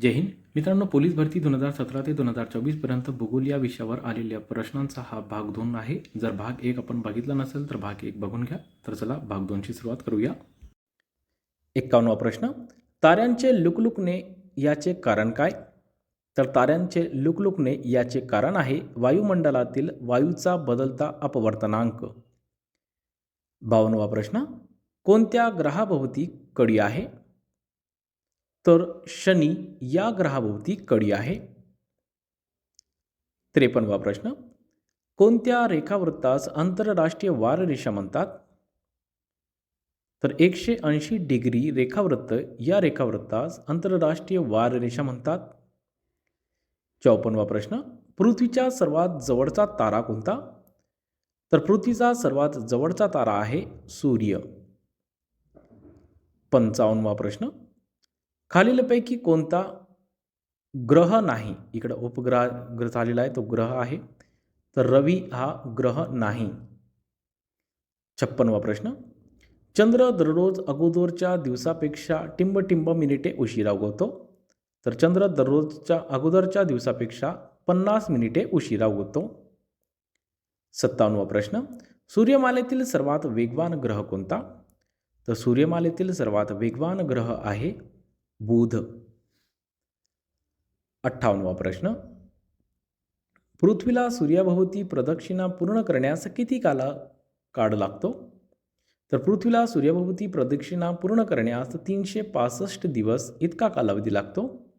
जय हिंद. मित्रांनो पोलीस भरती दोन हजार सतरा ते दोन हजार चोवीसपर्यंत भूगोल या विषयावर आलेल्या प्रश्नांचा हा भाग दोन आहे. जर भाग एक आपण बघितला नसेल तर भाग एक बघून घ्या. तर चला भाग दोनची सुरुवात करूया. एक्कावन्नवा प्रश्न. ताऱ्यांचे लुकलुकणे याचे कारण काय? तर ताऱ्यांचे लुकलुकणे याचे कारण आहे वायुमंडलातील वायूचा बदलता अपवर्तनांक. बावन्नवा प्रश्न. कोणत्या ग्रहाभोवती कडी आहे? तर शनी या ग्रहाभोवती कडी आहे. त्रेपन्नवा प्रश्न. कोणत्या रेखावृत्तास आंतरराष्ट्रीय वाररेषा म्हणतात? तर एकशे ऐंशी डिग्री रेखावृत्त या रेखावृत्तास आंतरराष्ट्रीय वाररेषा म्हणतात. चौपन्नवा प्रश्न. पृथ्वीच्या सर्वात जवळचा तारा कोणता? तर पृथ्वीचा सर्वात जवळचा तारा आहे सूर्य. पंचावन्नवा प्रश्न. खालीलपैकी कोणता ग्रह नाही? इकडं उपग्रह ग्रह झालेला आहे तो ग्रह आहे. तर रवी हा ग्रह नाही. छप्पनवा प्रश्न. चंद्र दररोज अगोदरच्या दिवसापेक्षा टिंबटिंब मिनिटे उशिरा उगवतो. तर चंद्र दररोजच्या अगोदरच्या दिवसापेक्षा पन्नास मिनिटे उशिरा उगवतो. सत्तावन्नवा प्रश्न. सूर्यमालेतील सर्वात वेगवान ग्रह कोणता? तर सूर्यमालेतील सर्वात वेगवान ग्रह आहे बुध. अठ्ठावन्नवा प्रश्न. पृथ्वीला सूर्याभोवती प्रदक्षिणा पूर्ण करण्यास किती काला काळ लागतो? तर पृथ्वीला सूर्याभोवती प्रदक्षिणा पूर्ण करण्यास तीनशे पासष्ट दिवस इतका कालावधी लागतो?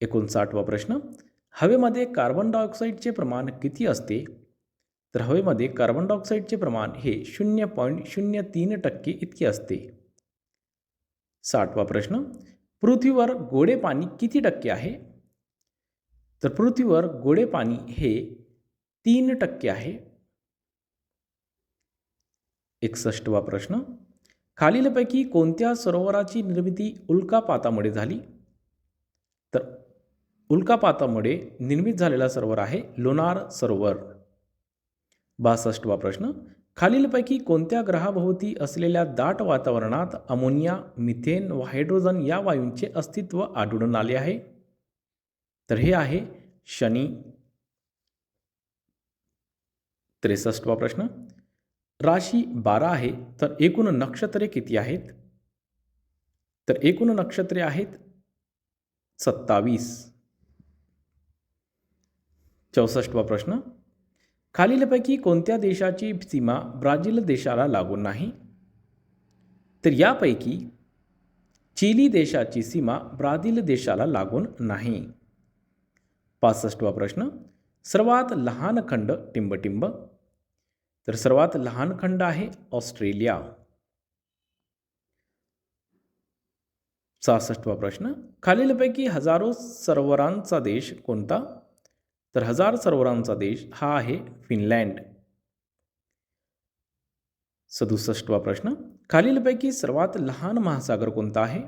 एकोणसाठवा प्रश्न. हवेमध्ये कार्बन डायऑक्साईडचे प्रमाण किती असते? तर हवेमध्ये कार्बन डायऑक्साईडचे प्रमाण हे शून्य पॉईंट शून्य तीन टक्के इतके असते. साठवा प्रश्न पृथ्वीवर गोडे पाणी किती टक्के आहे? तर पृथ्वीवर गोडे पाणी हे तीन टक्के आहे. एकसष्टवा प्रश्न खालीलपैकी कोणत्या सरोवराची निर्मिती उल्कापातामुळे झाली? तर उल्कापातामुळे निर्मित झालेला सरोवर आहे लोणार सरोवर. बासष्टवा प्रश्न खालीलपैकी कोणत्या ग्रहाभोवती असलेल्या दाट वातावरणात अमोनिया मिथेन व हायड्रोजन या वायूंचे अस्तित्व आढळून आले आहे? तर हे आहे शनी. त्रेसष्टवा प्रश्न. राशी बारा आहे तर एकूण नक्षत्रे किती आहेत? तर एकूण नक्षत्रे आहेत सत्तावीस. चौसष्टवा प्रश्न. खालीलपैकी कोणत्या देशाची सीमा ब्राझील देशाला लागून नाही? तर यापैकी चिली देशाची सीमा ब्राझील देशाला लागून नाही. पासष्टवा प्रश्न. सर्वात लहान खंड टिंबटिंब. तर सर्वात लहान खंड आहे ऑस्ट्रेलिया. सहासष्टवा प्रश्न. खालीलपैकी हजारो सरोवरांचा देश कोणता? तर हजार सरोवरांचा देश हा आहे फिनलँड. सदुसष्टवा प्रश्न. खालीलपैकी सर्वात लहान महासागर कोणता आहे?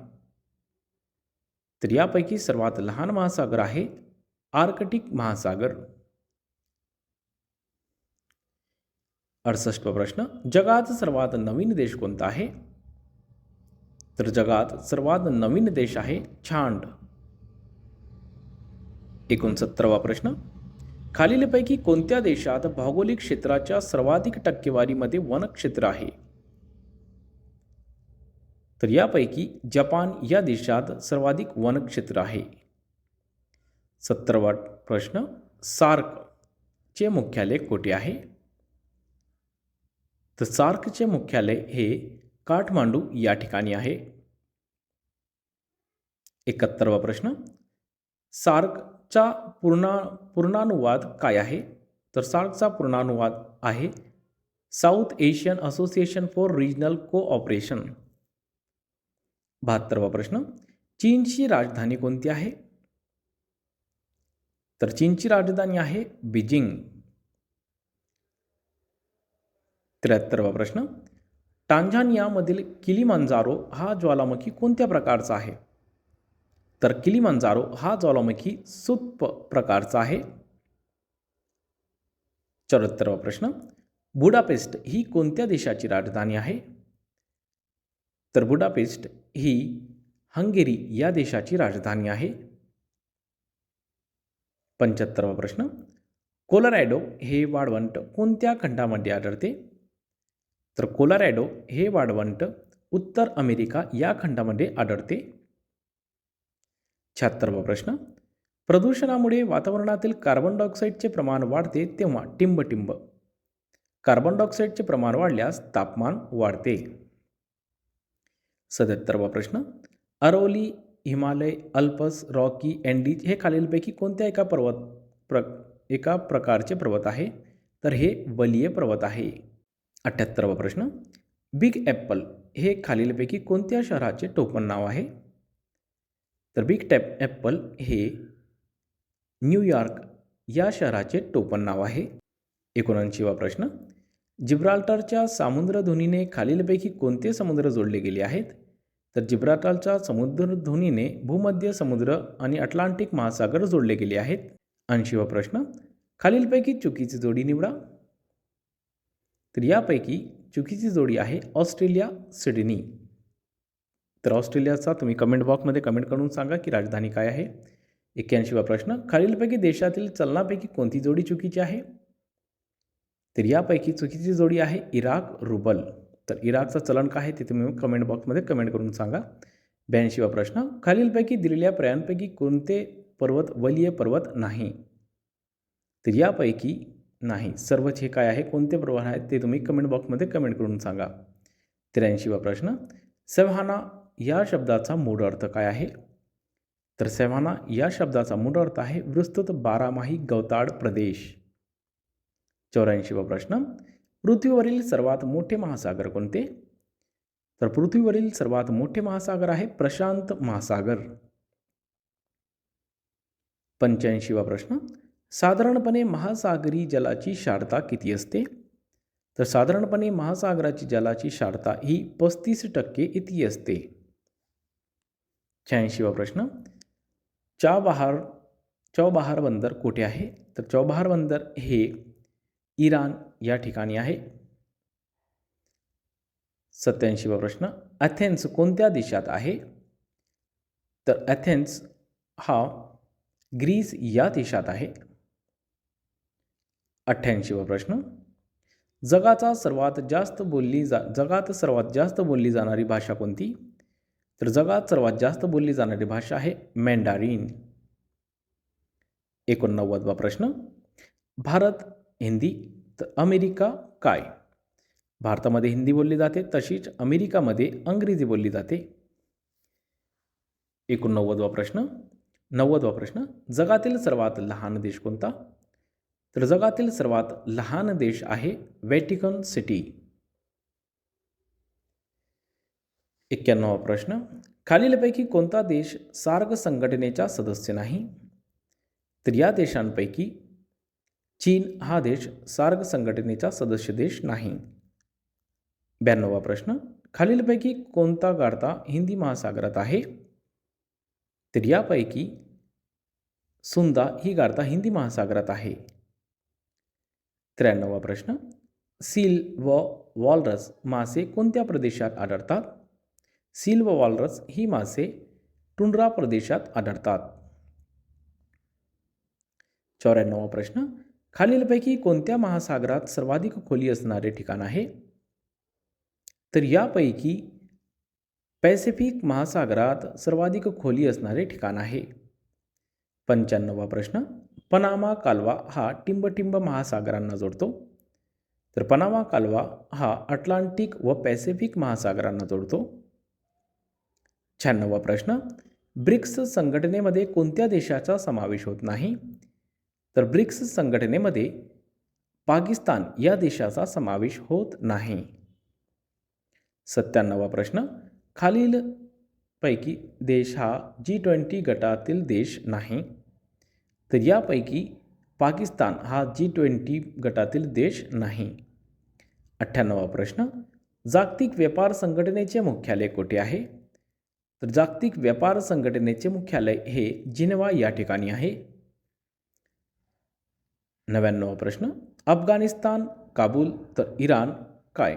तर यापैकी सर्वात लहान महासागर आहे आर्कटिक महासागर. अडसष्टवा प्रश्न. जगात सर्वात नवीन देश कोणता आहे? तर जगात सर्वात नवीन देश आहे छांड. एकोणसत्तरवा प्रश्न. खालीलपैकी कोणत्या देशात भौगोलिक क्षेत्राच्या सर्वाधिक टक्केवारीमध्ये वनक्षेत्र आहे? तर यापैकी जपान या देशात सर्वाधिक वनक्षेत्र आहे. सत्तरवा प्रश्न सार्कचे मुख्यालय कोठे आहे? तर सार्कचे मुख्यालय हे काठमांडू या ठिकाणी आहे. एकाहत्तरवा प्रश्न सार्क चा पूर्णा पूर्णानुवाद काय आहे? तर सार्कचा पूर्णानुवाद आहे South Asian Association for Regional Cooperation. बहात्तरवा प्रश्न. चीनची राजधानी कोणती आहे? तर चीनची राजधानी आहे बीजिंग. त्र्याहत्तरवा प्रश्न. टांझानियामधील किलिमांजारो हा ज्वालामुखी कोणत्या प्रकारचा आहे? तर किलीमंजारो हा ज्वालामुखी सुप्प प्रकारचा आहे. चौऱ्याहत्तरवा प्रश्न. बुडापेस्ट ही कोणत्या देशाची राजधानी आहे? तर बुडापेस्ट ही हंगेरी या देशाची राजधानी आहे. पंच्याहत्तरवा प्रश्न. कोलोरॅडो हे वाळवंट कोणत्या खंडामध्ये आढळते? तर कोलारॅडो हे वाळवंट उत्तर अमेरिका या खंडामध्ये आढळते. शहात्तरवा प्रश्न. प्रदूषणामुळे वातावरणातील कार्बन डायऑक्साईडचे प्रमाण वाढते तेव्हा टिंबटिंब कार्बन डायऑक्साईडचे प्रमाण वाढल्यास तापमान वाढते. सत्याहत्तरवा प्रश्न. Aravalli Himalaya Alps Rocky Andes हे खालीलपैकी कोणत्या एका पर्वत प्र एका प्रकारचे पर्वत आहे? तर हे वलीय पर्वत आहे. अठ्ठ्याहत्तरवा प्रश्न. बिग ॲप्पल हे खालीलपैकी कोणत्या शहराचे टोपण नाव आहे? तर बिग टॅप ॲप्पल हे न्यूयॉर्क या शहराचे टोपण नाव आहे. एकोणऐंशीवा प्रश्न. जिब्राल्टरच्या सामुद्रधुनीने खालीलपैकी कोणते समुद्र जोडले गेले आहेत? तर जिब्राल्टरच्या समुद्रधुनीने भूमध्य समुद्र आणि अटलांटिक महासागर जोडले गेले आहेत. ऐंशीवा प्रश्न. खालीलपैकी चुकीची जोडी निवडा. तर यापैकी चुकीची जोडी आहे ऑस्ट्रेलिया सिडनी. तर ऑस्ट्रेलियाचा तुम्ही कमेंट बॉक्समध्ये कमेंट करून सांगा की राजधानी काय आहे. एक्क्याऐंशीवा प्रश्न खालीलपैकी देशातील चलनापैकी कोणती जोडी चुकीची आहे? तर यापैकी चुकीची जोडी आहे इराक रुबल. तर इराकचं चलन काय आहे ते तुम्ही कमेंट बॉक्समध्ये कमेंट करून सांगा. ब्याऐंशीवा प्रश्न खालीलपैकी दिलेल्या प्रयांपैकी कोणते पर्वत वलीय पर्वत नाही? तर यापैकी नाही सर्वच हे काय आहे कोणते पर्वत आहेत ते तुम्ही कमेंट बॉक्समध्ये कमेंट करून सांगा. त्र्याऐंशीवा प्रश्न सव्हाना या शब्दाचा मूळ अर्थ काय आहे? तर सेवाना या शब्दाचा मूळ अर्थ आहे विस्तृत बारामाही गवताळ प्रदेश. चौऱ्याऐंशीवा प्रश्न. पृथ्वीवरील सर्वात मोठे महासागर कोणते? तर पृथ्वीवरील सर्वात मोठे महासागर आहे प्रशांत महासागर. पंच्याऐंशीवा प्रश्न. साधारणपणे महासागरी जलाची शारता किती असते? तर साधारणपणे महासागराची जलाची शारता ही पस्तीस टक्के इतकी असते. शहाऐंशीवा प्रश्न. चाबहार चौबहार बंदर कुठे आहे? तर चौबहार बंदर हे इराण या ठिकाणी आहे. सत्याऐंशीवा प्रश्न. अथेन्स कोणत्या देशात आहे? तर अथेन्स हा ग्रीस या देशात आहे. अठ्ठ्याऐंशीवा प्रश्न. जगाचा सर्वात जास्त बोलली जा जगात सर्वात जास्त बोलली जाणारी भाषा कोणती? तर जगात सर्वात जास्त बोलली जाणारी भाषा आहे मँडारीन एकोणनव्वदवा प्रश्न. भारत हिंदी तर अमेरिका काय? भारतामध्ये हिंदी बोलली जाते तशीच अमेरिकामध्ये अंग्रेजी बोलली जाते. एकोणनव्वदवा प्रश्न. नव्वदवा प्रश्न. जगातील सर्वात लहान देश कोणता? तर जगातील सर्वात लहान देश आहे व्हॅटिकन सिटी. एक्क्याण्णवा प्रश्न. खालीलपैकी कोणता देश सार्ग संघटनेचा सदस्य नाही? तर या देशांपैकी चीन हा देश सार्ग संघटनेचा सदस्य देश नाही. ब्याण्णवा प्रश्न. खालीलपैकी कोणता गाडता हिंदी महासागरात आहे? तर यापैकी सुंदा ही गाडता हिंदी महासागरात आहे. त्र्याण्णवा प्रश्न. सील व वॉलरस मासे कोणत्या प्रदेशात आढळतात? सील व वॉलरस ही मासे टुंड्रा प्रदेशात आढळतात. चौऱ्याण्णवा प्रश्न. खालीलपैकी कोणत्या महासागरात सर्वाधिक खोली असणारे ठिकाण आहे? तर यापैकी पॅसिफिक महासागरात सर्वाधिक खोली असणारे ठिकाण आहे. पंच्याण्णवा प्रश्न. पनामा कालवा हा टिंबटिंब महासागरांना जोडतो. तर पनामा कालवा हा अटलांटिक व पॅसिफिक महासागरांना जोडतो. शहाण्णवा प्रश्न. ब्रिक्स संघटनेमध्ये कोणत्या देशाचा समावेश होत नाही? तर ब्रिक्स संघटनेमध्ये पाकिस्तान या देशाचा समावेश होत नाही. सत्त्याण्णवा प्रश्न. खालील पैकी देश हा जी ट्वेंटी गटातील देश नाही. तर यापैकी पाकिस्तान हा जी ट्वेंटी गटातील देश नाही. अठ्ठ्याण्णवा प्रश्न. जागतिक व्यापार संघटनेचे मुख्यालय कुठे आहे? तर जागतिक व्यापार संघटनेचे मुख्यालय हे जिनेवा या ठिकाणी आहे. नव्याण्णवा प्रश्न. अफगाणिस्तान काबूल तर इराण काय?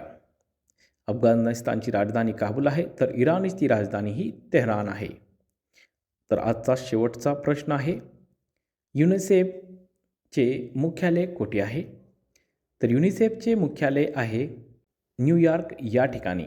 अफगाणिस्तानची राजधानी काबूल आहे तर इराणची राजधानी ही तेहरान आहे. तर आजचा शेवटचा प्रश्न आहे. युनिसेफचे मुख्यालय कोठे आहे? तर युनिसेफचे मुख्यालय आहे न्यूयॉर्क या ठिकाणी.